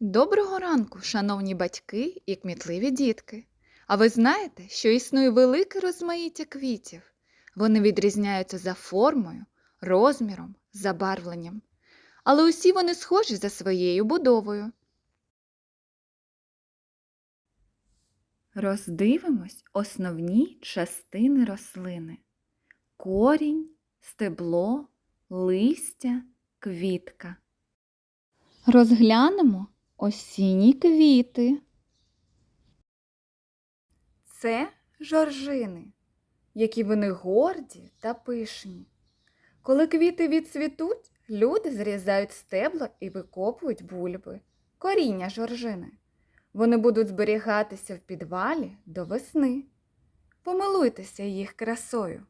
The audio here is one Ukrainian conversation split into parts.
Доброго ранку, шановні батьки і кмітливі дітки. А ви знаєте, що існує велике розмаїття квітів. Вони відрізняються за формою, розміром, забарвленням. Але усі вони схожі за своєю будовою. Роздивимось основні частини рослини: корінь, стебло, листя, квітка. Розглянемо осінні квіти. Це жоржини, які вони горді та пишні. Коли квіти відцвітуть, люди зрізають стебла і викопують бульби, коріння жоржини. Вони будуть зберігатися в підвалі до весни. Помилуйтеся їх красою.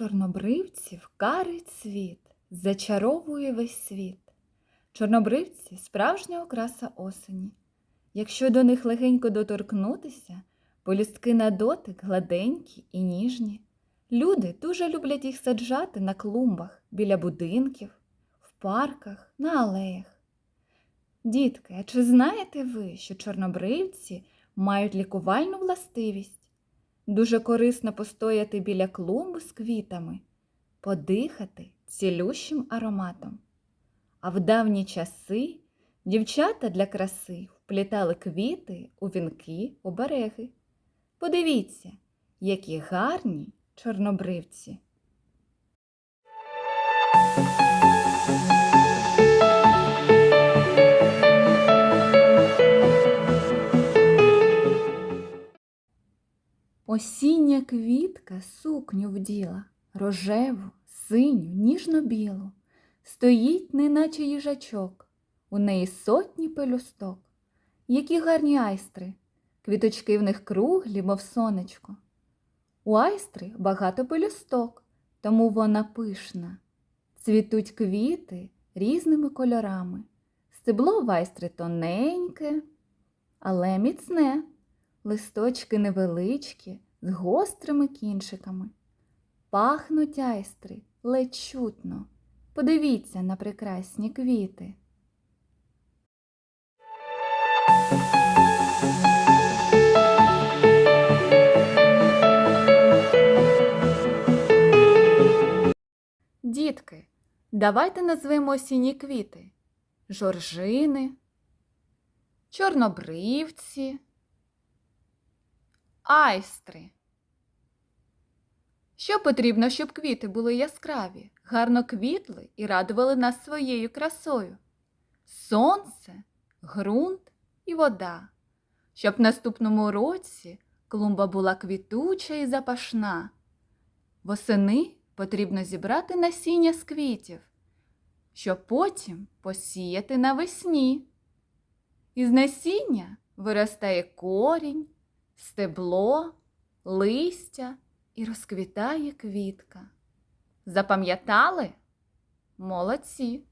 Чорнобривців карий цвіт, зачаровує весь світ. Чорнобривці справжня окраса осені. Якщо до них легенько доторкнутися, полюстки на дотик гладенькі і ніжні. Люди дуже люблять їх саджати на клумбах, біля будинків, в парках, на алеях. Дітки, а чи знаєте ви, що чорнобривці мають лікувальну властивість? Дуже корисно постояти біля клумби з квітами, подихати цілющим ароматом. А в давні часи дівчата для краси вплітали квіти у вінки обереги. Подивіться, які гарні чорнобривці. Осіння квітка сукню вділа, рожеву, синю, ніжно-білу, стоїть, неначе їжачок, у неї сотні пелюсток. Які гарні айстри, квіточки в них круглі, мов сонечко. У айстри багато пелюсток, тому вона пишна. Цвітуть квіти різними кольорами. Стебло в айстри тоненьке, але міцне листочки невеличкі, з гострими кінчиками. Пахнуть айстри ледь чутно. Подивіться на прекрасні квіти. Дітки, давайте назвемо осінні квіти. Жоржини, чорнобривці, айстри. Що потрібно, щоб квіти були яскраві, гарно квітли і радували нас своєю красою? Сонце, ґрунт і вода. Щоб в наступному році клумба була квітуча і запашна. Восени потрібно зібрати насіння з квітів, щоб потім посіяти навесні. Із насіння виростає корінь, стебло, листя і розквітає квітка. Запам'ятали? Молодці!